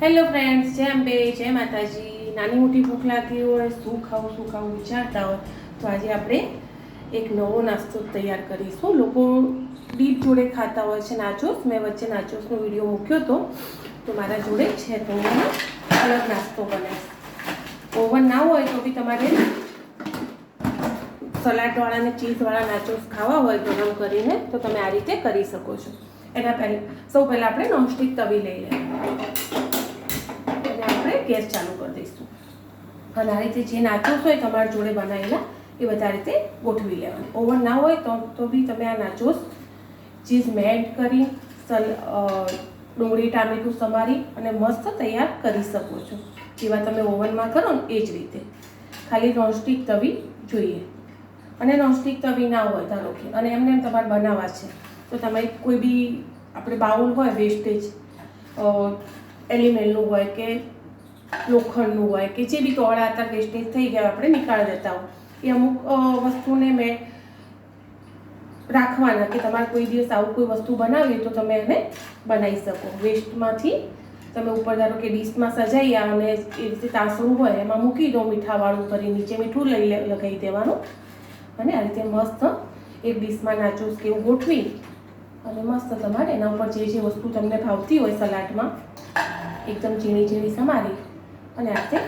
Hello friends જય અંબે, જય માતાજી. નાની મોટી ભૂખ લાગી હોય, શું ખાવું શું ખાવું વિચારતા હોય, તો આજે આપણે એક નવો નાસ્તો તૈયાર કરીશું. લોકો ડીપ જોડે ખાતા હોય છે નાચોસ. મેં વચ્ચે નાચોસનો વીડિયો મૂક્યો હતો. તો મારા જોડે છે તો હું અલગ નાસ્તો બનાવીશ. ઓવન ના હોય તો બી તમારે સલાડવાળા અને ચીઝવાળા નાચોસ ખાવા હોય ગરમ કરીને તો તમે આ રીતે કરી શકો છો. એના પહેલાં, સૌ પહેલાં આપણે નોનસ્ટિક તવી લઈ લઈએ. ગેસ ચાલુ કરી દઈશું. અને આ રીતે જે નાચોસ હોય તમારા જોડે બનાવેલા, એ બધા રીતે ગોઠવી લેવાનું. ઓવન ના હોય તો તો બી તમે આ નાચોસ, ચીઝ મેડ કરી, સલ ડુંગળી, ટામેટું સમારી અને મસ્ત તૈયાર કરી શકો છો. જેવા તમે ઓવનમાં કરો ને એ જ રીતે. ખાલી નોનસ્ટિક તવી જોઈએ. અને નોનસ્ટિક તવી ના હોય ધારો કે, અને એમને એમ તમારે બનાવવા છે. તો તમે કોઈ બી આપણે બાઉલ હોય વેસ્ટેજ એલિમેન્ટનું હોય કે લોખંડનું હોય કે જે બી તોડા હતા વેસ્ટેજ થઈ ગયા આપણે નીકાળી દેતા હોય. એ અમુક વસ્તુને મેં રાખવાના કે તમારે કોઈ દિવસ આવું કોઈ વસ્તુ બનાવી તો તમે એને બનાવી શકો. વેસ્ટમાંથી તમે ઉપર ધારો કે ડીશમાં સજાઈ અને એ રીતે તાસરું હોય, એમાં મૂકી દો મીઠાવાળું કરી નીચે મીઠું લઈ લગાવી દેવાનું. અને આ રીતે મસ્ત એક ડીશમાં નાચોસ કે એવું ગોઠવી અને મસ્ત તમારે એના ઉપર જે જે વસ્તુ તમને ભાવતી હોય સલાડમાં, એકદમ ઝીણી ઝીણી સમારી અને આજે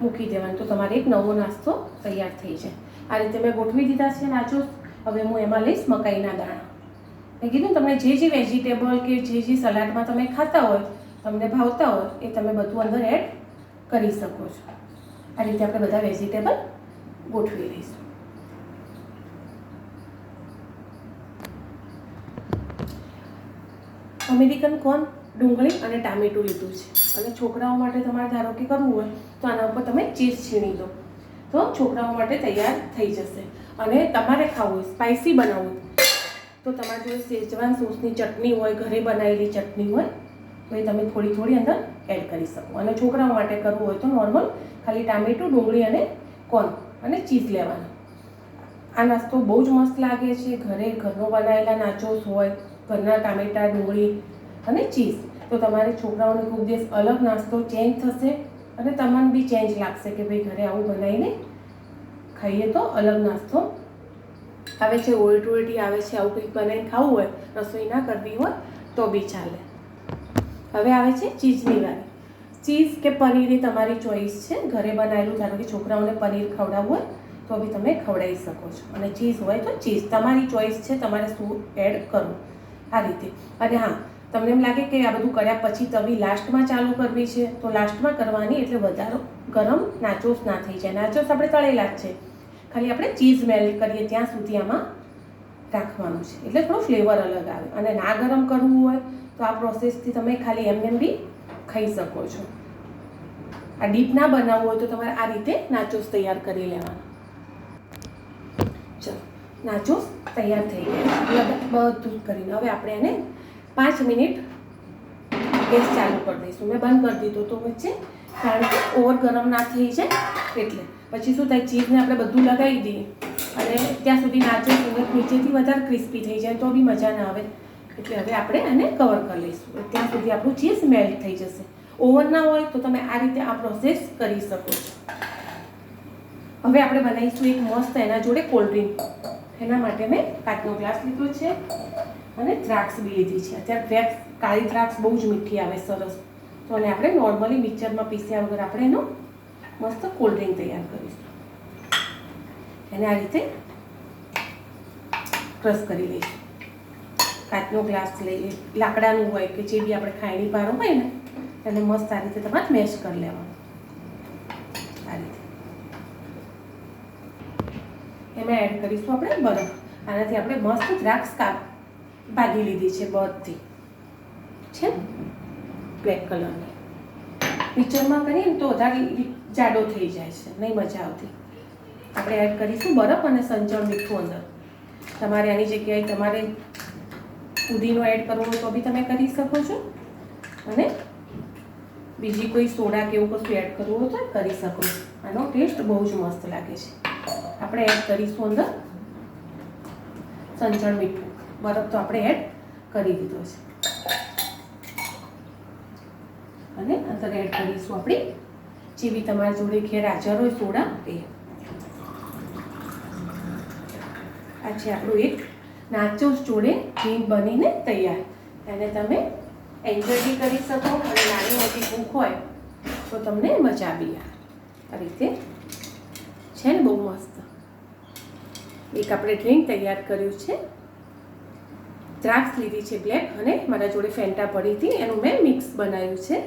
મૂકી દેવાનું. તો તમારે એક નવો નાસ્તો તૈયાર થઈ જાય. આ રીતે મેં ગોઠવી દીધા છે નાચો. હવે હું એમાં લઈશ મકાઈના દાણા. મેં કીધું તમને જે જે વેજીટેબલ કે જે જે સલાડમાં તમે ખાતા હોય, તમને ભાવતા હોય, એ તમે બધું અંદર એડ કરી શકો છો. આ રીતે આપણે બધા વેજીટેબલ ગોઠવી લઈશું. અમેરિકન કોર્ન ડુંગળી અને ટામેટું લીધું છે. અને છોકરાઓ માટે તમારે ધારો કે કરવું હોય, તો આના ઉપર તમે ચીઝ છીણી દો. તો છોકરાઓ માટે તૈયાર થઈ જશે. અને તમારે ખાવું હોય સ્પાઇસી બનાવવું તો તમારી જોડે શેજવાન સોસની ચટણી હોય, ઘરે બનાવેલી ચટણી હોય, તો એ તમે થોડી થોડી અંદર એડ કરી શકો. અને છોકરાઓ માટે કરવું હોય તો નોર્મલ ખાલી ટામેટું, ડુંગળી અને કોર્ન અને ચીઝ લેવાનું. આ નાસ્તો બહુ જ મસ્ત લાગે છે. ઘરે ઘરનો બનાવેલા નાચોસ હોય, ઘરના ટામેટા, ડુંગળી અને ચીઝ. તો તમારે છોકરાઓને ખૂબ દિવસ અલગ નાસ્તો ચેન્જ થશે અને તમને બી ચેન્જ લાગશે કે ભાઈ ઘરે આવું બનાવીને ખાઈએ તો અલગ નાસ્તો. આવે છે ઓલ્ટી ઓલ્ટી આવે છે, આવું કંઈક બનાવીને ખાવું હોય, રસોઈ ના કરવી હોય, તો બી ચાલે. હવે આવે છે ચીઝની વારી ચીઝ કે પનીર એ તમારી ચોઈસ છે. ઘરે બનાવેલું, ધારો કે છોકરાઓને પનીર ખવડાવવું હોય, તો બી તમે ખવડાવી શકો છો. અને ચીઝ હોય તો ચીઝ તમારી ચોઈસ છે, તમારે શું એડ કરવું. આ રીતે. અને હા તમને એમ લાગે કે આ બધું કર્યા પછી તવી લાસ્ટમાં ચાલુ કરવી છે? તો લાસ્ટમાં કરવાની એટલે વધારો ગરમ નાચોસ ના થઈ જાય. નાચોસ આપણે તળેલા જ છે. ખાલી આપણે ચીઝ મેલ્ટ કરીએ ત્યાં સુધી આમાં રાખવાનું છે. એટલે થોડો ફ્લેવર અલગ આવે. અને ના ગરમ કરવું હોય તો આ પ્રોસેસથી તમે ખાલી એમને એમ બી ખાઈ શકો છો. આ ડીપ ના બનાવવું હોય તો તમારે આ રીતે નાચોસ તૈયાર કરી લેવાના. ચલો નાચોસ તૈયાર થઈ ગયા. બધું કરીને હવે આપણે એને પાંચ મિનિટ ગેસ ચાલુ કરી દઈશું. મેં બંધ કરી દીધો તો વચ્ચે, કારણ કે ઓવર ગરમ ના થઈ જાય. એટલે પછી શું થાય ચીઝને આપણે બધું લગાવી દઈએ અને ત્યાં સુધી નાચો સુગર નીચેથી વધારે ક્રિસ્પી થઈ જાય, તો બી મજા ના આવે. એટલે હવે આપણે એને કવર કરી લઈશું. ત્યાં સુધી આપણું ચીઝ મેલ્ટ થઈ જશે. ઓવન ના હોય તો તમે આ રીતે આ પ્રોસેસ કરી શકો છો. હવે આપણે બનાવીશું એક મસ્ત એના જોડે કોલ્ડ ડ્રિંક એના માટે મેં કાચનો ગ્લાસ લીધો છે. અને દ્રાક્ષ બી લીધી છે. અત્યારે દ્રાક્ષ, કાળી દ્રાક્ષ બહુ જ મીઠી આવે, સરસ. તો અને આપણે નોર્મલી મિક્સરમાં પીસ્યા વગર આપણે એનો મસ્ત કોલ્ડ ડ્રિંક તૈયાર કરીશું. એને આ રીતે ક્રશ કરી લઈશું. કાચનો ગ્લાસ લઈ લે લાકડાનું હોય કે જે બી આપણે ખાયણી પારો હોય ને, એને મસ્ત આ રીતે તમારે મેશ કરી લેવાનું. આ રીતે. એમાં એડ કરીશું આપણે બરફ. આનાથી આપણે મસ્ત દ્રાક્ષ કાપ ભાગી લીધી છે બધી. છે? બ્લેક કલરની પિક્ચરમાં કરીએ ને તો વધારે જાડો થઈ જાય છે. નહીં મજા આવતી. આપણે એડ કરીશું બરફ અને સંચળ મીઠું અંદર. તમારે આની જગ્યાએ તમારે પુદીનો એડ કરવો તો બી તમે કરી શકો છો. અને બીજી કોઈ સોડા કે એવું કશું એડ કરવું હોય તો કરી શકો આનો ટેસ્ટ બહુ જ મસ્ત લાગે છે. આપણે એડ કરીશું અંદર. સંચળ મીઠું. બરફ તો આપણે એડ કરી દીધો છે. અને અંદર એડ કરીશું આપણી જેવી તમારી જોડે ઘેર હાજર હોય સોડા એ. આ છે આપણું એક નાચોસ જોડે ડ્રિંક બનીને તૈયાર. એને તમે એન્જોય બી કરી શકો અને નાની મોટી ભૂખ હોય તો તમને મજા બી આ રીતે છે ને બહુ મસ્ત. એક આપણે ડ્રિંક તૈયાર કર્યું છે. દ્રાક્ષ લીધી છે બ્લેક અને મારા જોડે ફેન્ટા પડી હતી, એનું મેં મિક્સ બનાવ્યું છે.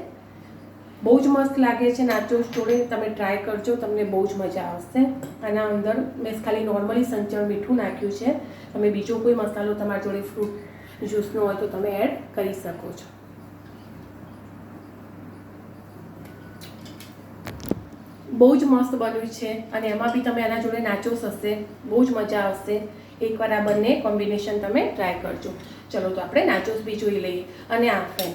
બહુ જ મસ્ત લાગે છે નાચોસ જોડે, તમે ટ્રાય કરજો, તમને બહુ જ મજા આવશે. આના અંદર મેં ખાલી નોર્મલી સંચળ મીઠું નાખ્યું છે. તમે બીજો કોઈ મસાલો તમારા જોડે ફ્રૂટ જ્યુસનો હોય તો તમે એડ કરી શકો છો. બહુ જ મસ્ત બન્યું છે અને એમાં બી તમે આના જોડે નાચોસ હશે, બહુ જ મજા આવશે. એકવાર આ બંને કોમ્બિનેશન તમે ટ્રાય કરજો. ચલો તો આપણે નાચોસ બી જોઈ લઈએ. અને આ ફેન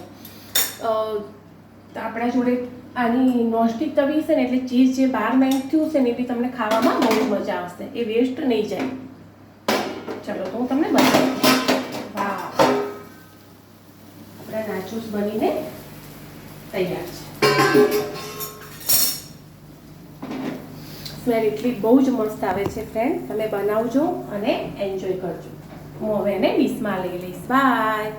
આપણા જોડે આની નોનસ્ટિક તવી છે ને એટલે ચીઝ જે બહાર નાખ્યું છે ને એ બી તમને ખાવામાં બહુ મજા આવશે. એ વેસ્ટ નહીં જાય. ચલો તો હું તમને બતાવું. વાહ. આપણા નાચોસ બનીને તૈયાર છે. સ્મેલ એટલી બહુ જ મસ્ત આવે છે ફ્રેન્ડ તમે બનાવજો અને એન્જોય કરજો. હું હવે એને ડીશમાં લઈ લઈશ. બાય